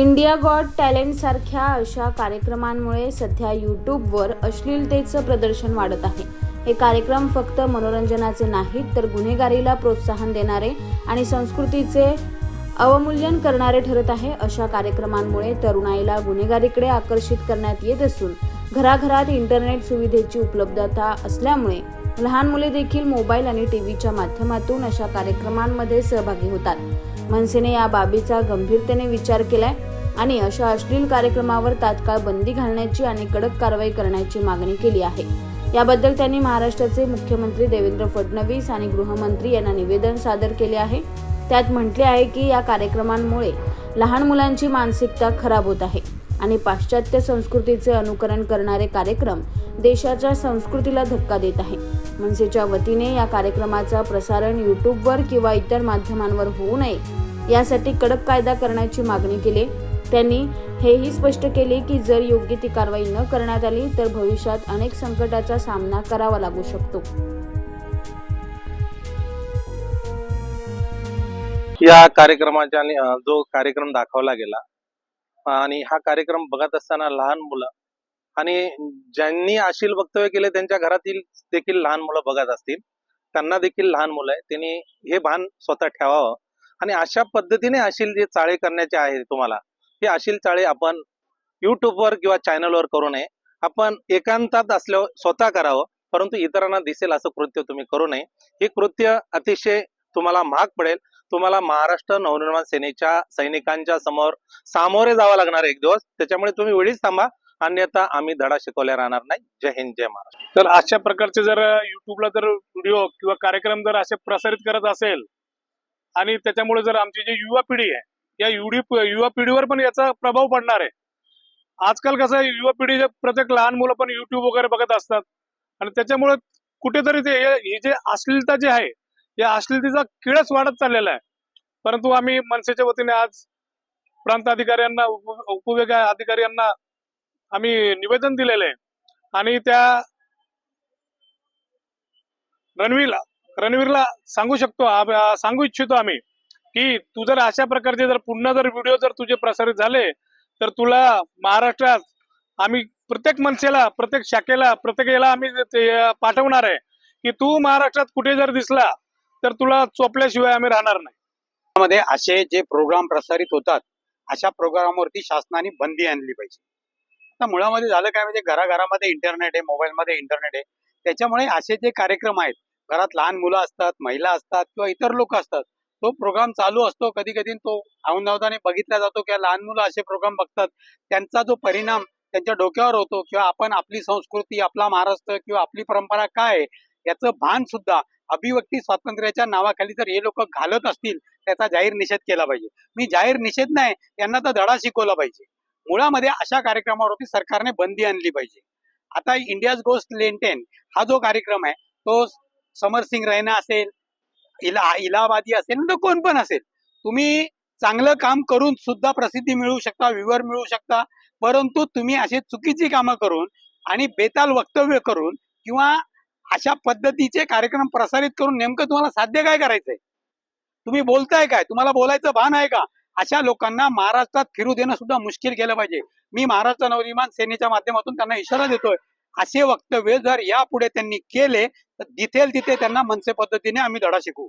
India God टॅलेंटसारख्या अशा कार्यक्रमांमुळे सध्या यूट्यूबवर अश्लीलतेचं प्रदर्शन वाढत आहे. हे कार्यक्रम फक्त मनोरंजनाचे नाहीत तर गुन्हेगारीला प्रोत्साहन देणारे आणि संस्कृतीचे अवमूल्यन करणारे ठरत आहे. अशा कार्यक्रमांमुळे तरुणाईला गुन्हेगारीकडे आकर्षित करण्यात येत असून घराघरात इंटरनेट सुविधेची उपलब्धता असल्यामुळे लहान मुले देखील मोबाईल आणि टी व्हीच्या माध्यमातून अशा कार्यक्रमांमध्ये सहभागी होतात. मनसेने या बाबीचा गंभीरतेने विचार केलाय. आणि अशा अश्लील कार्यक्रमावर तात्काळ बंदी घालण्याची आणि कडक कारवाई करण्याची मागणी केली आहे. याबद्दल त्यांनी महाराष्ट्राचे मुख्यमंत्री देवेंद्र फडणवीस आणि गृहमंत्री यांना निवेदन सादर केले आहे. त्यात म्हटले आहे की या कार्यक्रमांमुळे लहान मुलांची मानसिकता खराब होत आहे आणि पाश्चात्य संस्कृतीचे अनुकरण करणारे कार्यक्रम देशाच्या संस्कृतीला धक्का देत आहे. मनसेच्या वतीने या कार्यक्रमाचा प्रसारण यूट्यूबवर किंवा इतर माध्यमांवर होऊ नये यासाठी कडक कायदा करण्याची मागणी केली त्यांनी हेही स्पष्ट केले की जर योग्य ती कारवाई न करण्यात आली तर भविष्यात अनेक संकटाचा सामना करावा लागू शकतो. या कार्यक्रमाच्या आणि, जो कार्यक्रम दाखवला गेला आणि हा कार्यक्रम बघत असताना लहान मुलं आणि ज्यांनी अशील वक्तव्य केले त्यांच्या घरातील देखील लहान मुलं बघत असतील. त्यांना देखील लहान मुलं आहे त्यांनी हे भान स्वतः ठेवावं. आणि अशा पद्धतीने अशील जे चाळे करण्याचे आहे तुम्हाला हे अशील चाळे आपण युट्यूबवर किंवा चॅनलवर करू नये. आपण एकांतात असल्यावर स्वतः करावं परंतु इतरांना दिसेल असं कृत्य तुम्ही करू नये. हे कृत्य अतिशय तुम्हाला महाग पडेल. तुम्हाला महाराष्ट्र नवनिर्माण सेनेच्या सैनिकांच्या समोर सामोरे जावं लागणार एक दिवस. त्याच्यामुळे तुम्ही वेळीच थांबा. अन्यथा आम्ही धडा शिकवल्या राहणार नाही. जय हिंद जय महाराष्ट्र. तर अशा प्रकारचे जर युट्यूबला जर व्हिडिओ किंवा कार्यक्रम जर असे प्रसारित करत असेल आणि त्याच्यामुळे जर आमची जी युवा पिढी आहे या युडी युवा पिढीवर पण याचा प्रभाव पडणार आहे. आजकाल कसं आहे युवा पिढी प्रत्येक लहान मुलं पण युट्यूब वगैरे बघत असतात. आणि त्याच्यामुळे कुठेतरी ते हे जे अश्लीलता जी आहे या अश्लीलतेचा किळच वाढत चाललेला आहे. परंतु आम्ही मनसेच्या वतीने आज प्रांत अधिकाऱ्यांना उप उपविभाग अधिकाऱ्यांना आम्ही निवेदन दिलेलं आहे. आणि त्या रणवीरला रणवीरला सांगू शकतो सांगू इच्छितो आम्ही. की तू जर अशा प्रकारचे जर पुन्हा जर व्हिडिओ जर तुझे प्रसारित झाले तर तुला महाराष्ट्रात आम्ही प्रत्येक मनसेला प्रत्येक शाखेला प्रत्येक याला आम्ही पाठवणार आहे की तू महाराष्ट्रात कुठे जर दिसला तर तुला चोपल्याशिवाय आम्ही राहणार नाही. मध्ये असे जे प्रोग्राम प्रसारित होतात अशा प्रोग्रामवरती शासनाने बंदी आणली पाहिजे. आता मुळामध्ये झालं काय म्हणजे घराघरामध्ये इंटरनेट आहे मोबाईलमध्ये इंटरनेट आहे. त्याच्यामुळे असे जे कार्यक्रम आहेत घरात लहान मुलं असतात महिला असतात किंवा इतर लोक असतात तो प्रोग्राम चालू असतो कधी कधी तो अवनवदाने बघितला जातो किंवा लहान मुलं असे प्रोग्राम बघतात. त्यांचा जो परिणाम त्यांच्या डोक्यावर होतो किंवा आपण आपली संस्कृती आपला महाराष्ट्र किंवा आपली परंपरा काय आहे याचं भान सुद्धा अभिव्यक्ती स्वातंत्र्याच्या नावाखाली जर हे लोक घालत असतील त्याचा जाहीर निषेध केला पाहिजे. मी जाहीर निषेध नाही त्यांना तर धडा शिकवला पाहिजे. मुळामध्ये अशा कार्यक्रमावरती सरकारने बंदी आणली पाहिजे. आता इंडियाज गोस्ट लेंटेन हा जो कार्यक्रम आहे तो समर सिंग रैना असेल इला इलाहाबादी असेल तर कोण पण असेल. तुम्ही चांगलं काम करून सुद्धा प्रसिद्धी मिळवू शकता विवर मिळवू शकता. परंतु तुम्ही अशी चुकीची कामं करून आणि बेताल वक्तव्य करून किंवा अशा पद्धतीचे कार्यक्रम प्रसारित करून नेमकं तुम्हाला साध्य काय करायचंय? तुम्ही बोलताय काय? तुम्हाला बोलायचं भान आहे का? अशा लोकांना महाराष्ट्रात फिरू देणं सुद्धा मुश्किल केलं पाहिजे. मी महाराष्ट्र नवनिर्माण सेनेच्या माध्यमातून त्यांना इशारा देतोय. असे वक्तव्य जर यापुढे त्यांनी केले तर दिसेल तिथे त्यांना मनसे पद्धतीने आम्ही धडा शिकवू.